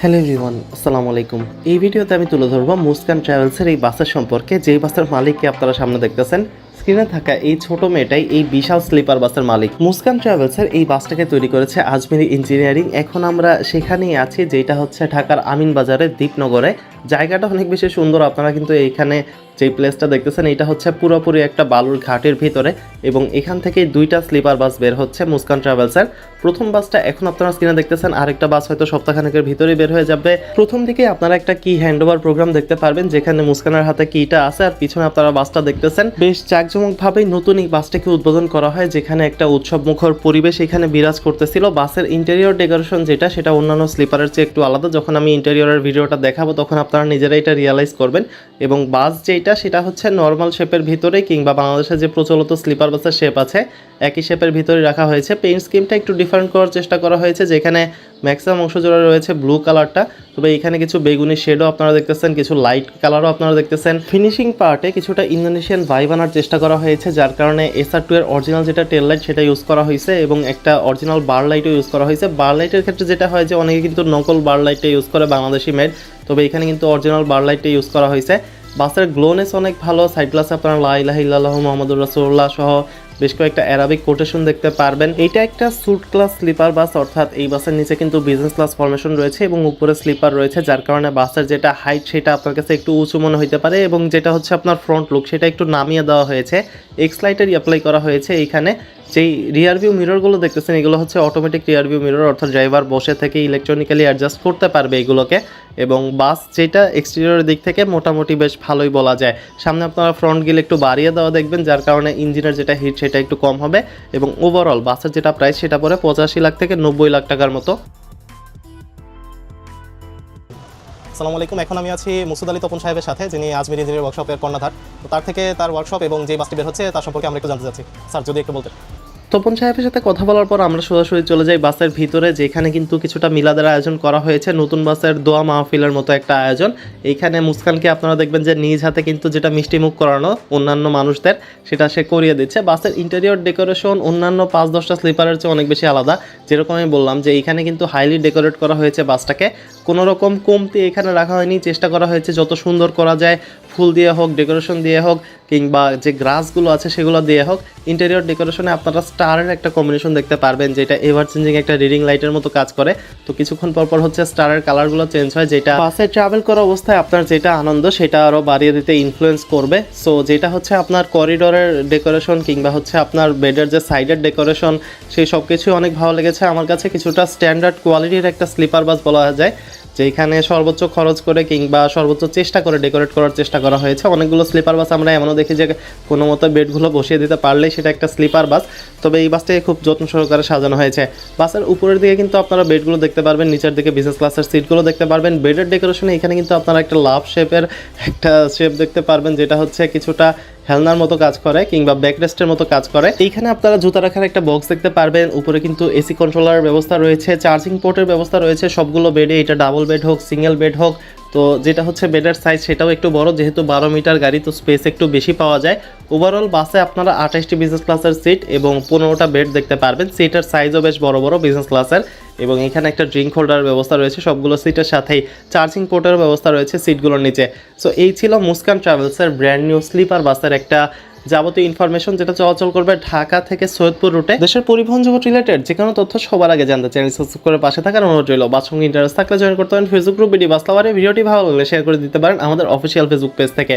Hello everyone, আসসালামু আলাইকুম। এই ভিডিওতে আমি তুলে ধরবো মুসকান ট্রাভেলসের এই বাসের সম্পর্কে। যেই বাসের মালিককে আপনারা সামনে দেখতেছেন, স্ক্রিনে থাকা এই ছোট মেয়েটাই এই বিশাল স্লিপার বাসের মালিক। মুসকান ট্রাভেলসের এই বাসটাকে তৈরি করেছে আজমেরি ইঞ্জিনিয়ারিং। এখন আমরা সেখানেই আছি, যেটা হচ্ছে ঢাকার আমিন বাজারের দ্বীপনগরে। জায়গাটা অনেক বেশি সুন্দর। আপনারা কিন্তু এইখানে যেই প্লেসটা দেখতেছেন, এটা হচ্ছে পুরোপুরি একটা বালুর ঘাটের ভিতরে এবং এখান থেকে দুইটা স্লিপার বাস বের হচ্ছে মুস্কান ট্রাভেলসের প্রথম বাসটা এখন আপনারা স্ক্রিনে দেখতেছেন, আরেকটা বাস হয়তো সপ্তাহখানেকের ভিতরেই বের হয়ে যাবে। প্রথম দিকে আপনারা একটা কি হ্যান্ডওভার প্রোগ্রাম দেখতে পারবেন, যেখানে মুস্কানের হাতে কিটা আছে আর পিছনে আপনারা বাসটা দেখতেছেন। বেশ জাঁকজমকভাবেই নতুন এই বাসটাকে উদ্বোধন করা হয়, যেখানে একটা উৎসব মুখর পরিবেশ এখানে বিরাজ করতেছিল। বাসের ইন্টেরিয়র ডেকোরেশন যেটা, সেটা অন্যান্য স্লিপারের চেয়ে একটু আলাদা। যখন আমি ইন্টেরিয়রের ভিডিওটা দেখাবো, তখন নিজেরাই এটা রিয়ালাইজ করবেন। এবং বাস যেটা সেটা হচ্ছে নর্মাল শেপের ভিতরে কিংবা বাংলাদেশে যে প্রচলিত স্লিপার বাসের শেপ আছে, একই শেপের ভিতরে রাখা হয়েছে। পেইন্ট স্কিমটা একটু ডিফারেন্ট করার চেষ্টা করা হয়েছে, যেখানে ম্যাক্সিমাম অংশ জুড়ে রয়েছে ব্লু কালারটা তবে এখানে কিছু বেগুনি শেডও আপনারা দেখতেছেন, কিছু লাইট কালারও আপনারা দেখতেছেন। ফিনিশিং পার্টে কিছুটা ইন্দোনেশিয়ান ভাইব আনার চেষ্টা করা হয়েছে, যার কারণে এসআর টু এর অরিজিনাল যেটা টেল লাইট সেটা ইউজ করা হয়েছে এবং একটা অরিজিনাল বার লাইটও ইউজ করা হয়েছে। বার লাইটের ক্ষেত্রে যেটা হয় যে অনেকে কিন্তু নকল বার লাইটটা ইউজ করে, বাংলাদেশি মেড তবে এখানে কিন্তু অরিজিনাল বার লাইটটা ইউজ করা হয়েছে। বাসের গ্লোনেস অনেক ভালো সাইড গ্লাসে আপনারা লা ইলাহা ইল্লাল্লাহু, মুহাম্মাদুর রাসূলুল্লাহ সহ বেশ কয়েকটা অ্যারাবিক কোটেশন দেখতে পারবেন। এটা একটা স্যুট ক্লাস স্লিপার বাস অর্থাৎ এই বাসের নিচে কিন্তু বিজনেস ক্লাস ফরমেশন রয়েছে এবং উপরে স্লিপার রয়েছে, যার কারণে বাসের যেটা হাইট সেটা আপনার কাছে একটু উঁচু মনে হইতে পারে এবং যেটা হচ্ছে আপনার ফ্রন্ট লুক সেটা একটু নামিয়ে দেওয়া হয়েছে। এক্স লাইটের অ্যাপ্লাই করা হয়েছে এইখানে যেই রিয়ার ভিউ মিররগুলো দেখতেছেন, এগুলো হচ্ছে অটোমেটিক রিয়ার ভিউ মিরর অর্থাৎ ড্রাইভার বসে থেকে ইলেকট্রনিক্যালি অ্যাডজাস্ট করতে পারবে এগুলোকে। এবং বাস যেটা এক্সটেরিয়রের দিক থেকে মোটামুটি বেশ ভালোই বলা যায়। সামনে আপনারা ফ্রন্ট গিল একটু বাড়িয়ে দেওয়া দেখবেন, যার কারণে ইঞ্জিনের যেটা হিট সেটা একটু কম হবে। এবং ওভারঅল বাসের যেটা প্রাইস সেটা পরে পঁচাশি লাখ থেকে নব্বই লাখ টাকার মতো। আসসালামু আলাইকুম, এখন আমি আছি মুসুদ আলী তপন সাহেবের সাথে, যিনি আজমির ইঞ্জিনিয়ার ওয়ার্কশপের কর্ণধার। তো তার থেকে তার ওয়ার্কশপ এবং যে বাসটি বের হচ্ছে, তার সম্পর্কে আমরা একটু জানতে চাচ্ছি। স্যার, যদি একটু বলতেন। তপন সাহেবের সাথে কথা বলার পর আমরা সরাসরি চলে যাই বাসের ভিতরে, যেখানে কিন্তু কিছুটা মিলাদের আয়োজন করা হয়েছে। নতুন বাসের দোয়া মাহফিলের মতো একটা আয়োজন। এইখানে মুস্কানকে আপনারা দেখবেন যে নিজ হাতে কিন্তু যেটা মিষ্টি মুখ করানো অন্যান্য মানুষদের, সেটা সে করিয়ে দিচ্ছে। বাসের ইন্টেরিয়র ডেকোরেশন অন্যান্য পাঁচ দশটা স্লিপারের চেয়ে অনেক বেশি আলাদা। যেরকম আমি বললাম যে এইখানে কিন্তু হাইলি ডেকোরেট করা হয়েছে বাসটাকে। কোনো রকম কমতি এখানে রাখা হয়নি। চেষ্টা করা হয়েছে যত সুন্দর করা যায়, ফুল দিয়ে হোক ডেকোরেশন দিয়ে হোক, কিংবা যে গ্রাসগুলো আছে সেগুলো দিয়ে হোক ইন্টেরিয়র ডেকোরেশনে আপনারা স্টারের একটা কম্বিনেশন দেখতে পারবেন, যেটা এভার চেঞ্জিং একটা রিডিং লাইটের মতো কাজ করে। তো কিছুক্ষণ পর পর হচ্ছে স্টারের কালারগুলো চেঞ্জ হয়, যেটা বাসে ট্রাভেল করা অবস্থায় আপনার যেটা আনন্দ, সেটা আরও বাড়িয়ে দিতে ইনফ্লুয়েন্স করবে। সো যেটা হচ্ছে আপনার করিডোরের ডেকোরেশন কিংবা হচ্ছে আপনার বেডের যে সাইডের ডেকোরেশন সেই সব কিছুই অনেক ভালো লেগেছে। আমার কাছে কিছুটা স্ট্যান্ডার্ড কোয়ালিটির একটা স্লিপার বাস বলা যায়। যেখানে সর্বোচ্চ খরচ করে কিংবা সর্বোচ্চ চেষ্টা করে ডেকোরেট করার চেষ্টা করা হয়েছে। অনেকগুলো স্লিপার বাস আমরা এমনও দেখি যে কোনো মতো বেডগুলো বসিয়ে দিতে পারলেই সেটা একটা স্লিপার বাস তবে এই বাসটাকে খুব যত্ন সহকারে সাজানো হয়েছে। বাসের উপরের দিকে কিন্তু আপনারা বেডগুলো দেখতে পারবেন, নিচের দিকে বিজনেস ক্লাসের সিটগুলো দেখতে পারবেন। বেডের ডেকোরেশনে এখানে কিন্তু আপনারা একটা লাভ শেপের একটা শেপ দেখতে পারবেন, যেটা হচ্ছে কিছুটা হেলনার মতো কাজ করে কিংবা ব্যাকরেস্টের মতো কাজ করে। এইখানে আপনারা জুতা রাখার একটা বক্স দেখতে পারবেন। উপরে কিন্তু এসি কন্ট্রোলার ব্যবস্থা রয়েছে চার্জিং পোর্টের ব্যবস্থা রয়েছে, সবগুলো বেডে এটা ডাবল বেড হোক সিঙ্গেল বেড হোক তো যেটা হচ্ছে বেডের সাইজ সেটাও একটু বড়, যেহেতু বারো মিটার গাড়ি, তো স্পেস একটু বেশি পাওয়া যায়। ওভারঅল বাসে আপনারা আঠাশটি বিজনেস ক্লাসের সিট এবং পনেরোটা বেড দেখতে পারবেন। সিটের সাইজও বেশ বড় বড় বিজনেস ক্লাসের এবং এখানে একটা ড্রিঙ্ক হোল্ডারের ব্যবস্থা রয়েছে, সবগুলো সিটের সাথেই চার্জিং পোর্টের ব্যবস্থা রয়েছে সিটগুলোর নিচে। সো এই ছিল মুস্কান ট্রাভেলসের ব্র্যান্ড নিউ স্লিপার বাসের একটা যাবতীয় ইনফরমেশন যেটা চলাচল করবে ঢাকা থেকে সৈয়দপুর রুটে দেশের পরিবহন জগৎ রিলেটেড যে কোনো তথ্য সবার আগে জানতে চ্যানেল সাবস্ক্রাইব করে পাশে থাকার অনুরোধ রইল। বা সঙ্গে ইন্টারেস্ট থাকলে জয়েন করতে পারেন। ফেসবুক গ্রুপ বিডি বাসলাবারে ভিডিওটি ভালো লাগলে শেয়ার করে দিতে পারেন আমাদের অফিসিয়াল ফেসবুক পেজ থেকে।